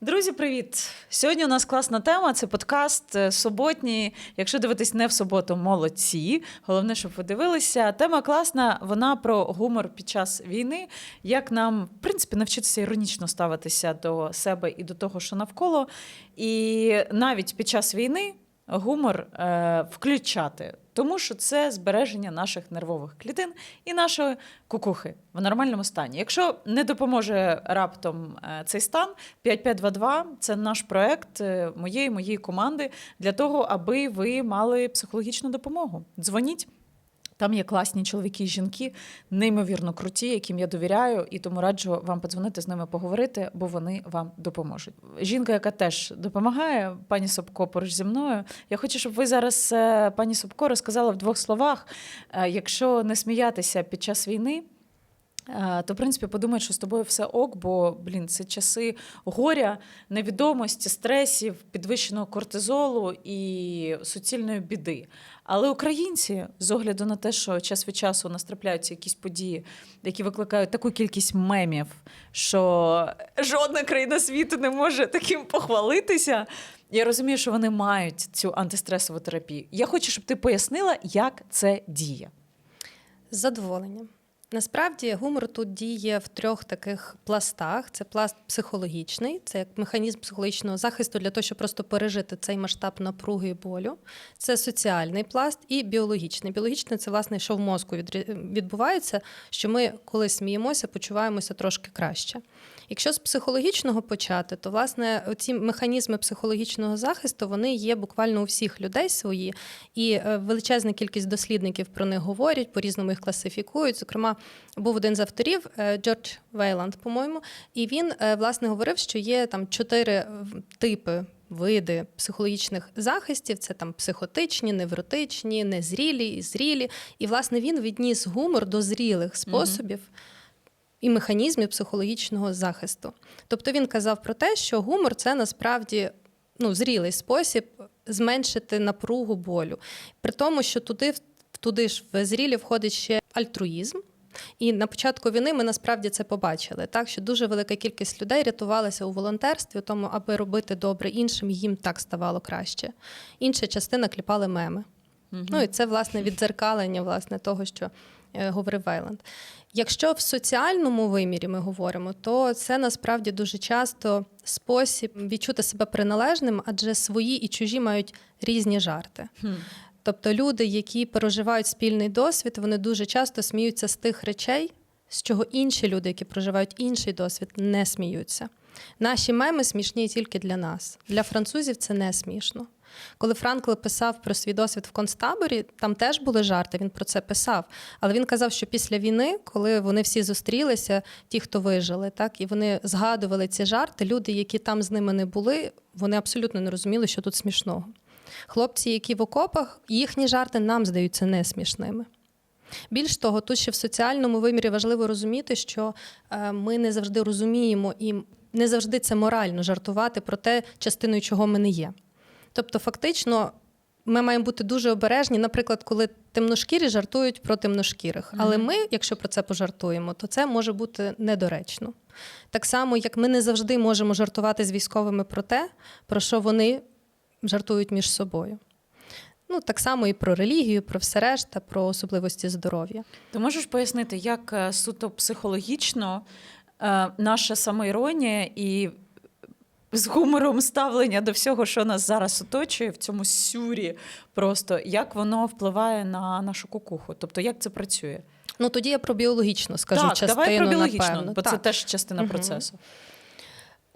Друзі, привіт! Сьогодні у нас класна тема. Це подкаст е, суботній. Якщо дивитись не в суботу, молодці. Головне, щоб ви дивилися. Тема класна. Вона про гумор під час війни. Як нам, в принципі, навчитися іронічно ставитися до себе і до того, що навколо. І навіть під час війни гумор е, включати. Тому що це збереження наших нервових клітин і нашої кукухи в нормальному стані. Якщо не допоможе раптом е, цей стан, 5522 – це наш проект е, моєї моєї команди для того, аби ви мали психологічну допомогу. Дзвоніть. Там є класні чоловіки і жінки, неймовірно круті, яким я довіряю, і тому раджу вам подзвонити з ними поговорити, бо вони вам допоможуть. Жінка, яка теж допомагає, пані Собко поруч зі мною. Я хочу, щоб ви зараз, е, пані Собко, розказала в двох словах, е, якщо не сміятися під час війни. Е, То, в принципі, подумають, що з тобою все ок, бо блін, це часи горя, невідомості, стресів, підвищеного кортизолу і суцільної біди. Але українці, з огляду на те, що час від часу у нас трапляються якісь події, які викликають таку кількість мемів, що жодна країна світу не може таким похвалитися. Я розумію, що вони мають цю антистресову терапію. Я хочу, щоб ти пояснила, як це діє. З задоволенням. Насправді гумор тут діє в трьох таких пластах: це пласт психологічний, це як механізм психологічного захисту для того, щоб просто пережити цей масштаб напруги і болю. Це соціальний пласт і біологічний. Біологічний це власне, що в мозку відбувається, що ми, коли сміємося, почуваємося трошки краще. Якщо з психологічного почати, то власне ці механізми психологічного захисту вони є буквально у всіх людей свої, і е, величезна кількість дослідників про них говорять, по-різному їх класифікують. Зокрема, був один з авторів е, Джордж Вейланд, по-моєму, і він е, власне говорив, що є там чотири типи. Види психологічних захистів це там психотичні, невротичні, незрілі і зрілі. І власне він відніс гумор до зрілих способів і механізмів психологічного захисту. Тобто він казав про те, що гумор це насправді ну, зрілий спосіб зменшити напругу болю. При тому, що туди, туди ж в зрілі входить ще альтруїзм. І на початку війни ми насправді це побачили, так що дуже велика кількість людей рятувалася у волонтерстві, тому, аби робити добре іншим, їм так ставало краще. Інша частина кліпали меми. Ну і це власне віддзеркалення власне того, що говорив Вейланд. Якщо в соціальному вимірі ми говоримо, то це насправді дуже часто спосіб відчути себе приналежним, адже свої і чужі мають різні жарти. Тобто люди, які переживають спільний досвід, вони дуже часто сміються з тих речей, з чого інші люди, які проживають інший досвід, не сміються. Наші меми смішні тільки для нас. Для французів це не смішно. Коли Франкл писав про свій досвід в концтаборі, там теж були жарти, він про це писав. Але він казав, що після війни, коли вони всі зустрілися, ті, хто вижили, так і вони згадували ці жарти, люди, які там з ними не були, вони абсолютно не розуміли, що тут смішного. Хлопці, які в окопах, їхні жарти нам здаються не смішними. Більш того, тут ще в соціальному вимірі важливо розуміти, що е, ми не завжди розуміємо і не завжди це морально жартувати про те, частиною чого ми не є. Тобто, фактично, ми маємо бути дуже обережні, наприклад, коли темношкірі жартують про темношкірих. Але ми, якщо про це пожартуємо, то це може бути недоречно. Так само, як ми не завжди можемо жартувати з військовими про те, про що вони жартують між собою. Ну, так само і про релігію, про все решта, про особливості здоров'я. Ти можеш пояснити, як е, суто психологічно е, наша самоіронія і з гумором ставлення до всього, що нас зараз оточує, в цьому сюрі, просто як воно впливає на нашу кукуху? Тобто, як це працює? Ну тоді я про біологічно скажу так, частину, давай про біологічно, напевно. бо це теж частина Мгм. процесу.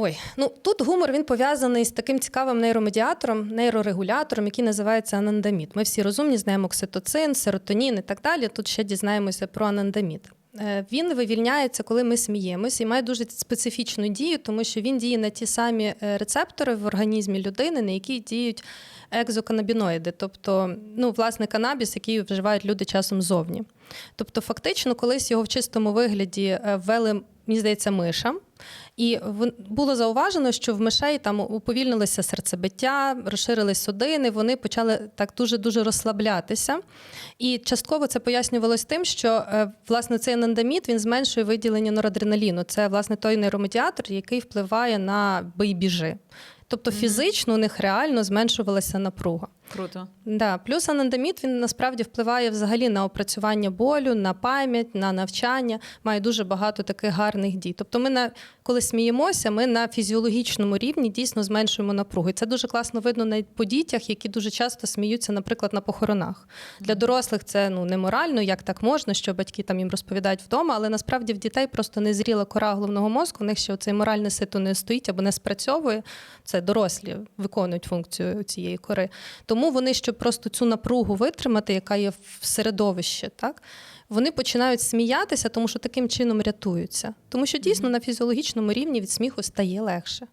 Ой, ну тут гумор він пов'язаний з таким цікавим нейромедіатором, нейрорегулятором, який називається анандамід. Ми всі розумні, знаємо окситоцин, серотонін і так далі. Тут ще дізнаємося про анандамід. Е, Він вивільняється, коли ми сміємося, і має дуже специфічну дію, тому що він діє на ті самі е, рецептори в організмі людини, на які діють екзоканабіноїди, тобто, ну, власне, канабіс, який вживають люди часом зовні. Тобто, фактично, колись його в чистому вигляді е, ввели, мені здається, мишам І було зауважено, що в мишей там уповільнилося серцебиття, розширились судини, вони почали так дуже дуже розслаблятися. І частково це пояснювалось тим, що е, власне цей анандамід він зменшує виділення норадреналіну. Це власне той нейромедіатор, який впливає на бий-біжи. Тобто фізично у них реально зменшувалася напруга. Круто. Да, плюс анандамід він насправді впливає взагалі на опрацювання болю, на пам'ять, на навчання. Має дуже багато таких гарних дій. Тобто, ми на коли сміємося, ми на фізіологічному рівні дійсно зменшуємо напругу. І це дуже класно видно навіть по дітях, які дуже часто сміються, наприклад, на похоронах. Для дорослих це ну неморально, як так можна, що батьки там їм розповідають вдома, але насправді в дітей просто не зріла кора головного мозку. У них ще цей моральне сито не стоїть або не спрацьовує. Це дорослі виконують функцію цієї кори. Тому вони, щоб просто цю напругу витримати, яка є в середовищі, так вони починають сміятися, тому що таким чином рятуються. Тому що дійсно на фізіологічному рівні від сміху стає легше.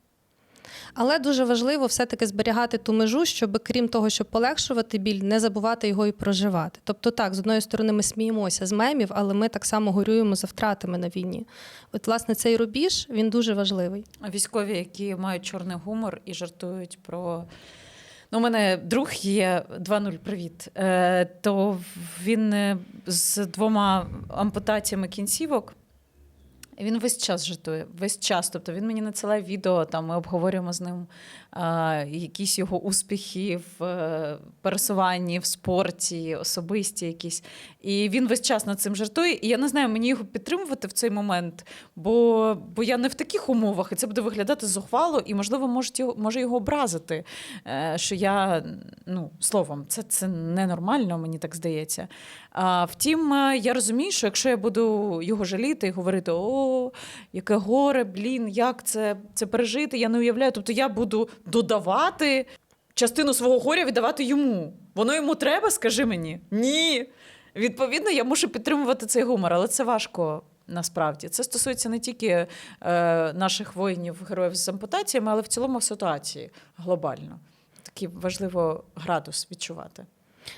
Але дуже важливо все-таки зберігати ту межу, щоб крім того, щоб полегшувати біль, не забувати його і проживати. Тобто, так, з одної сторони, ми сміємося з мемів, але ми так само горюємо за втратами на війні. От, власне, цей рубіж він дуже важливий. А Військові, які мають чорний гумор і жартують про. Ну, у мене друг є 2-0, привіт. Е, то він е, з двома ампутаціями кінцівок. Він весь час жартує, весь час. Тобто він мені надсилає відео, там ми обговорюємо з ним а, якісь його успіхи в е, пересуванні, в спорті, особисті якісь. І він весь час над цим жартує. І я не знаю, мені його підтримувати в цей момент, бо, бо я не в таких умовах, і це буде виглядати зухвало, і, можливо, можуть його, може його образити. Е, що я, ну, словом, це, це ненормально, мені так здається. А, втім, е, я розумію, що якщо я буду його жаліти і говорити, о, яке горе, блін, як це, це пережити, я не уявляю. Тобто я буду додавати частину свого горя віддавати йому. Воно йому треба, скажи мені? Ні. Відповідно, я мушу підтримувати цей гумор, але це важко. Насправді це стосується не тільки е, наших воїнів, героїв з ампутаціями, але в цілому в ситуації глобально. Такий важливо градус відчувати.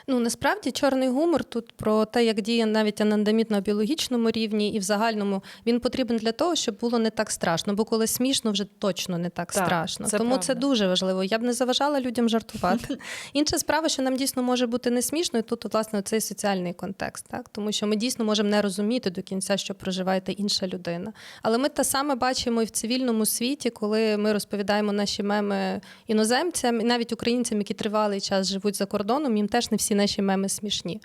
Ну насправді чорний гумор тут про те, як діє навіть анандамід на біологічному рівні і в загальному він потрібен для того, щоб було не так страшно. Бо коли смішно, вже точно не так, Так, страшно. це Тому правда. це дуже важливо. Я б не заважала людям жартувати. Інша справа, що нам дійсно може бути не смішно, і тут от, власне цей соціальний контекст, так тому що ми дійсно можемо не розуміти до кінця, що проживає та інша людина. Але ми те саме бачимо і в цивільному світі, коли ми розповідаємо наші меми іноземцям, і навіть українцям, які тривалий час живуть за кордоном, їм теж не всі наші меми смішні.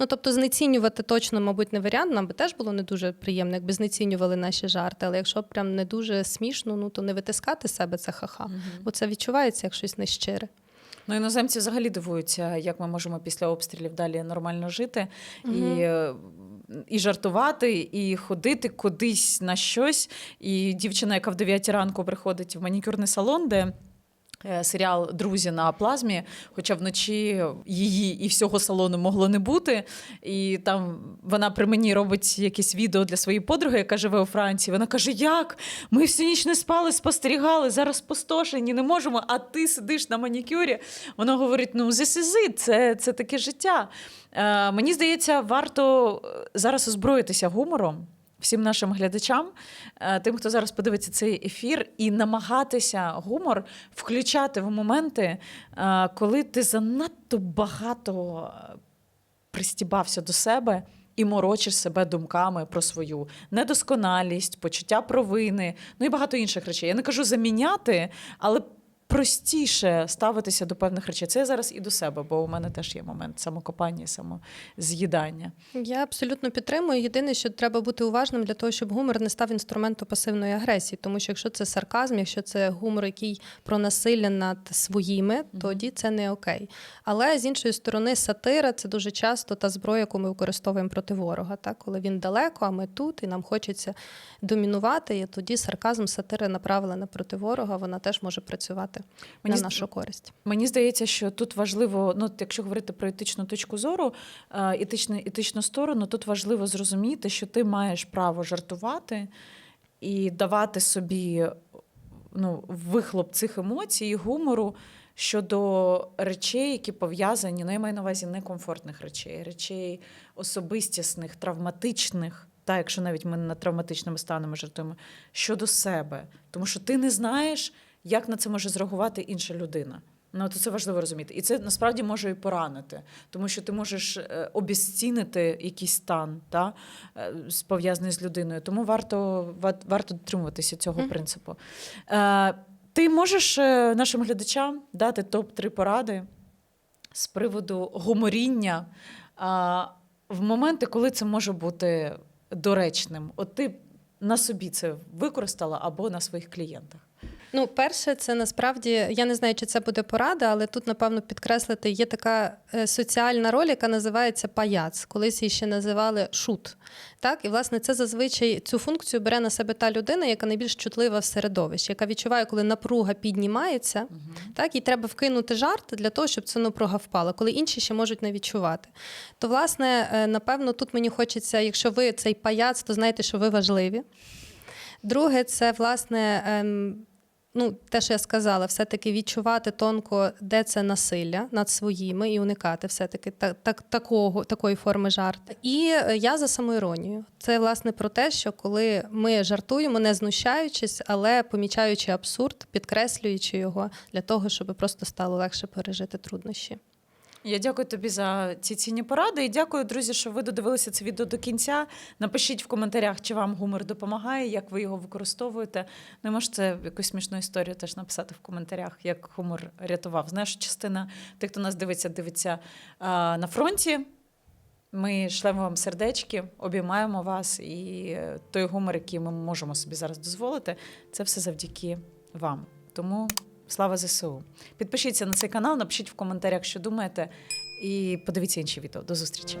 Ну тобто, знецінювати точно, мабуть, не варіант. Нам би теж було не дуже приємно, якби знецінювали наші жарти. Але якщо прям не дуже смішно, ну то не витискати себе це ха-ха, бо це відчувається як щось нещире. Ну, іноземці взагалі дивуються, як ми можемо після обстрілів далі нормально жити і, е, і жартувати, і ходити кудись на щось. І дівчина, яка в 9 ранку приходить в манікюрний салон, де. Е, Серіал Друзі на плазмі, хоча вночі її і всього салону могло не бути. І там вона при мені робить якесь відео для своєї подруги, яка живе у Франції. Вона каже: Як? Ми всю ніч не спали, спостерігали, зараз спустошені, не можемо, а ти сидиш на манікюрі. Вона говорить: ну, this is it, це, це таке життя. Е, мені здається, варто е, зараз озброїтися гумором. Всім нашим глядачам, е, тим, хто зараз подивиться цей ефір, і намагатися гумор включати в моменти, е, коли ти занадто багато е, пристібався до себе і морочиш себе думками про свою недосконалість, почуття провини, ну і багато інших речей. Я не кажу заміняти, але простіше ставитися до певних речей. Це я зараз і до себе, бо у мене теж є момент самокопання, самоз'їдання. Я абсолютно підтримую. Єдине, що треба бути уважним для того, щоб гумор не став інструментом пасивної агресії. Тому що якщо це сарказм, якщо це гумор, який про насилля над своїми, тоді це не окей. Але з іншої сторони, сатира це дуже часто та зброя, яку ми використовуємо проти ворога. Так? Коли він далеко, а ми тут, і нам хочеться домінувати. І тоді сарказм, сатира направлена проти ворога, вона теж може працювати Мені на нашу користь. Мені здається, що тут важливо, ну якщо говорити про етичну точку зору, е, етичну, етичну сторону, тут важливо зрозуміти, що ти маєш право жартувати і давати собі ну, вихлоп цих емоцій і гумору щодо речей, які пов'язані, ну я маю на увазі некомфортних речей, речей особистісних, травматичних. та якщо навіть ми над травматичними станами жартуємо, щодо себе. Тому що ти не знаєш, як на це може зреагувати інша людина. Ну, то це важливо розуміти. І це насправді може і поранити, тому що ти можеш е, обезцінити якийсь стан, та, е, пов'язаний з людиною. Тому варто, варто дотримуватися цього Мгм. принципу. Е, ти можеш е, нашим глядачам дати топ-3 поради з приводу гуморіння в моменти, коли це може бути доречним. От ти на собі це використала або на своїх клієнтах. Ну, перше, це насправді я не знаю, чи це буде порада, але тут, напевно, підкреслити, є така е, соціальна роль, яка називається паяц. Колись її ще називали шут. Так, і власне це зазвичай цю функцію бере на себе та людина, яка найбільш чутлива в середовищі, яка відчуває, коли напруга піднімається, так, і треба вкинути жарт для того, щоб ця напруга впала, коли інші ще можуть не відчувати. То, власне, е, напевно, тут мені хочеться, якщо ви цей паяц, то знайте, що ви важливі. Друге, це власне. Ну, те, що я сказала, все-таки відчувати тонко, де це насилля над своїми, і уникати все-таки та, так, такого, такої форми жарту. І е, я за самоіронію. Це власне про те, що коли ми жартуємо, не знущаючись, але помічаючи абсурд, підкреслюючи його для того, щоб просто стало легше пережити труднощі. Я дякую тобі за ці цінні поради. І дякую, друзі, що ви додивилися це відео до кінця. Напишіть в коментарях, чи вам гумор допомагає, як ви його використовуєте. Ну, можете якусь смішну історію теж написати в коментарях, як гумор рятував. Знаєш, частина тих, хто нас дивиться, дивиться а, на фронті. Ми шлемо вам сердечки, обіймаємо вас, і той гумор, який ми можемо собі зараз дозволити, це все завдяки вам. Тому слава ЗСУ. Підпишіться на цей канал, напишіть в коментарях, що думаєте, і подивіться інші відео. До зустрічі.